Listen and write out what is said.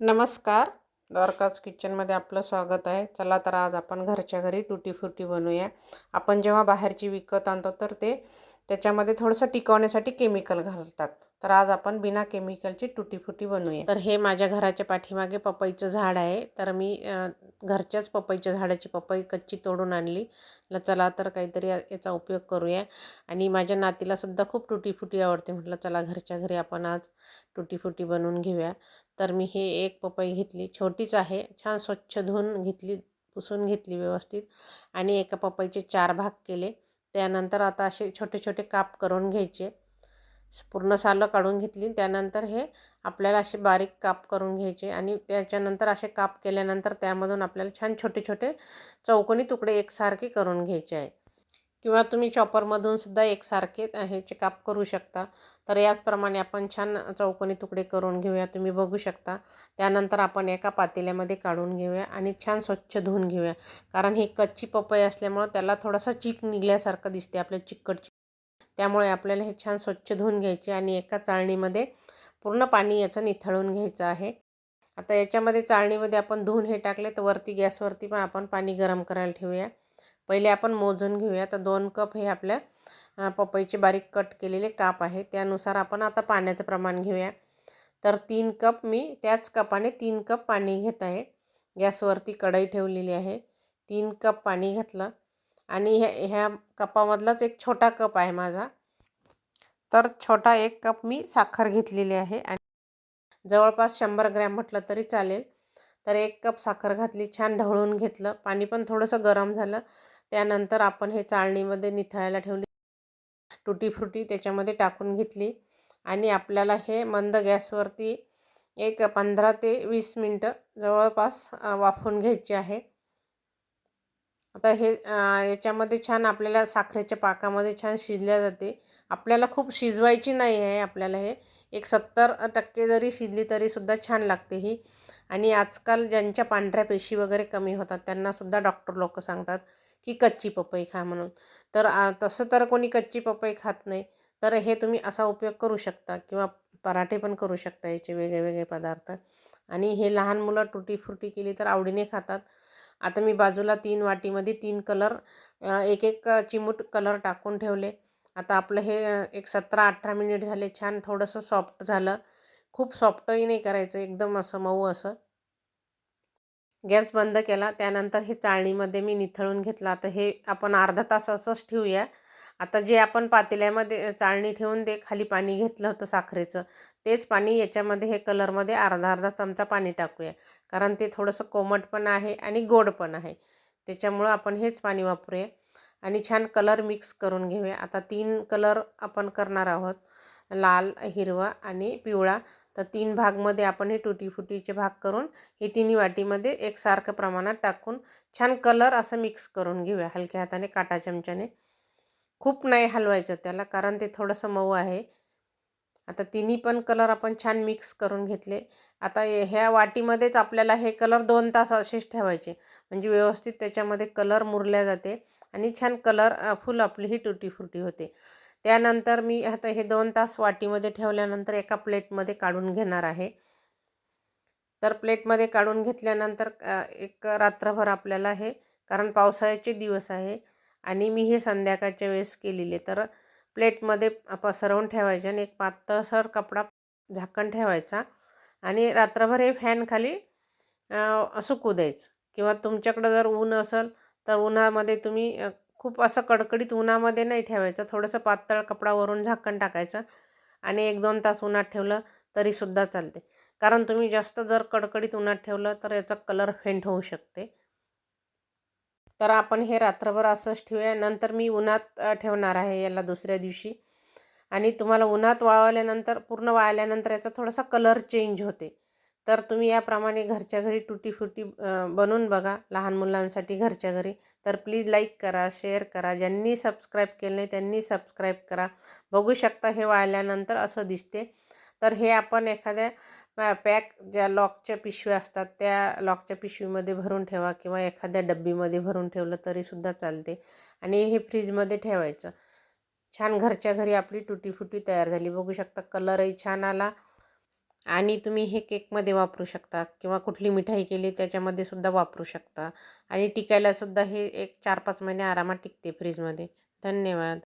नमस्कार. द्वारकाज किचनमध्ये आपलं स्वागत आहे. चला तर आज आपण घरच्या घरी टुटी फुटी बनवूया. आपण जेव्हा बाहेरची विकत आणतो तर ते त्याच्यामध्ये थोडंसं टिकवण्यासाठी केमिकल घालतात. तर आज आपण बिना केमिकलची तुटीफुटी बनवूया. तर हे माझ्या घराच्या पाठीमागे पपईचं झाड आहे. तर मी घरच्याच पपईच्या झाडाची पपई कच्ची तोडून आणली. ल चला तर काहीतरी याचा उपयोग करूया. आणि माझ्या नातीलासुद्धा खूप तुटीफुटी आवडते. म्हटलं चला घरच्या घरी आपण आज तुटीफुटी बनवून घेऊया. तर मी हे एक पपई घेतली. छोटीच आहे. छान स्वच्छ धुवून घेतली पुसून घेतली व्यवस्थित. आणि एका पपईचे चार भाग केले. त्यानंतर आता असे छोटे छोटे काप करून घ्यायचे. पूर्ण सालं काढून घेतली. त्यानंतर हे आपल्याला असे बारीक काप करून घ्यायचे आणि त्याच्यानंतर असे काप केल्यानंतर त्यामधून आपल्याला छान छोटे छोटे चौकोनी तुकडे एकसारखे करून घ्यायचे आहे किंवा तुम्ही चॉपरमधून सुद्धा एकसारखे ह्याचे काप करू शकता. तर याचप्रमाणे आपण छान चौकोनी तुकडे करून घेऊया तुम्ही बघू शकता. त्यानंतर आपण एका पातेल्यामध्ये काढून घेऊया आणि छान स्वच्छ धुवून घेऊया. कारण ही कच्ची पपई असल्यामुळं त्याला थोडासा चीक निघल्यासारखं दिसते आपल्या चिकट. त्यामुळे आपल्याला हे छान स्वच्छ धुवून घ्यायचे आणि एका चाळणीमध्ये पूर्ण पाणी याचं निथळून घ्यायचं आहे. आता याच्यामध्ये चाळणीमध्ये आपण धुवून हे टाकले तर वरती गॅसवरती पण आपण पाणी गरम करायला ठेवूया. पहिले आपण मोजून घेऊया. तर दोन कप हे आपल्या पपईचे बारीक कट केलेले काप आहे. त्यानुसार आपण आता पाण्याचं प्रमाण घेऊया. तर तीन कप मी त्याच कपाने तीन कप पाणी घेत आहे. गॅसवरती कढई ठेवलेली आहे. तीन कप पाणी घातलं. आणि ह्या ह्या कपामधलाच एक छोटा कप आहे माझा. तर छोटा एक कप मी साखर घेतलेली आहे. आणि जवळपास शंभर ग्रॅम म्हटलं तरी चालेल. तर एक कप साखर घातली छान ढवळून घेतलं. पाणी पण थोडंसं गरम झालं. त्यानंतर आपण हे चाळणीमध्ये निथळायला ठेवली. टुटी फ्रुटी त्याच्यामध्ये टाकून घेतली. आणि आपल्याला हे मंद गॅसवरती एक पंधरा ते वीस मिनटं जवळपास वाफवून घ्यायचे आहे. आता हे याच्यामध्ये छान आपल्याला साखरेच्या पाकामध्ये छान शिजल्या जाते. आपल्याला खूप शिजवायची नाही आहे आपल्याला हे. एक सत्तर टक्के जरी शिजली तरीसुद्धा छान लागते ही. आणि आजकाल ज्यांच्या पांढऱ्या पेशी वगैरे कमी होतात त्यांनासुद्धा डॉक्टर लोक सांगतात की कच्ची पपई खा म्हणून. तर तसं तर कोणी कच्ची पपई खात नाही. तर हे तुम्ही असा उपयोग करू शकता किंवा पराठे पण करू शकता याचे वेगळेवेगळे पदार्थ. आणि हे लहान मुलं टुटी फ्रुटी केली तर आवडीने खातात. आता मी बाजूला तीन वाटीमध्ये तीन कलर एक एक चिमूट कलर टाकून ठेवले. आता आपलं हे एक सतरा अठरा मिनिट झाले. छान थोडंसं सॉफ्ट झालं. खूप सॉफ्टही नाही करायचं. एकदम असं मऊ असं. गॅस बंद केला. त्यानंतर हे चाळणीमध्ये मी निथळून घेतलं. आता हे आपण अर्धा तास असंच ठेवूया. आता जे आपण पातेल्यामध्ये चाळणी ठेवून ते खाली पाणी घेतलं होतं साखरेचं तेच पाणी याच्यामध्ये हे कलरमध्ये अर्धा अर्धा चमचा पाणी टाकूया. कारण ते थोडंसं कोमट पण आहे आणि गोड पण आहे. त्याच्यामुळं आपण हेच पाणी वापरूया. आणि छान कलर मिक्स करून घेऊया. आता तीन कलर आपण करणार आहोत. लाल हिरवा आणि पिवळा. तर तीन भागमध्ये आपण हे टुटी फुटीचे भाग करून हे तिन्ही वाटीमध्ये एकसारखं प्रमाणात टाकून छान कलर असं मिक्स करून घेऊया हलक्या हाताने काटा चमच्याने. खूप नाही हलवायचं त्याला कारण ते थोडंसं मऊ आहे. आता तिन्ही पण कलर आपण छान मिक्स करून घेतले. आता ह्या वाटीमध्येच आपल्याला हे कलर दोन तास असेच ठेवायचे. म्हणजे व्यवस्थित त्याच्यामध्ये कलर मुरल्या जाते आणि छान कलर फुल आपली ही टुटी फुटी होते. त्यानंतर मी आता हे दोन तास वाटीमध्ये ठेवल्यानंतर एका प्लेटमध्ये काढून घेणार आहे. तर प्लेटमध्ये काढून घेतल्यानंतर एक रात्रभर आपल्याला हे कारण पावसाळ्याचे दिवस आहे आणि मी हे संध्याकाळच्या वेळेस केलेले तर प्लेटमध्ये पसरवून ठेवायचे आणि एक पातळसर कपडा झाकण ठेवायचा आणि रात्रभर हे फॅनखाली सुकू द्यायचं. किंवा तुमच्याकडं जर ऊन असेल तर उन्हामध्ये तुम्ही खूप असं कडकडीत उन्हामध्ये नाही ठेवायचं. थोडंसं पातळ कपडावरून झाकण टाकायचं आणि एक दोन तास उन्हात ठेवलं तरीसुद्धा चालते. कारण तुम्ही जास्त जर कडकडीत उन्हात ठेवलं तर याचा कलर फेंट होऊ शकते. तर आपण हे रात्रभर असंच ठेवूया. नंतर मी उन्हात ठेवणार आहे याला दुसऱ्या दिवशी. आणि तुम्हाला उन्हात वाळवल्यानंतर पूर्ण वाळल्यानंतर याचा थोडासा कलर चेंज होते. तर तुम्ही याप्रमाणे घरच्या घरी टुटी फुटी बनवून बघा लहान मुलांसाठी घरच्या घरी. तर प्लीज लाईक करा शेअर करा. ज्यांनी सबस्क्राईब केलं नाही त्यांनी सबस्क्राईब करा. बघू शकता हे वाळल्यानंतर असं दिसते. तर हे आपण एखाद्या पॅक ज्या लॉकच्या पिशव्या असतात त्या लॉकच्या पिशवीमध्ये भरून ठेवा किंवा एखाद्या डब्बीमध्ये भरून ठेवलं तरीसुद्धा चालते. आणि हे फ्रीजमध्ये ठेवायचं. छान घरच्या घरी आपली तुटीफुटी तयार झाली. बघू शकता कलरही छान आला. आणि तुम्ही हे केकमध्ये वापरू शकता किंवा कुठली मिठाई केली त्याच्यामध्ये सुद्धा वापरू शकता. आणि टिकायलासुद्धा हे एक चार पाच महिने आरामात टिकते फ्रीजमध्ये. धन्यवाद.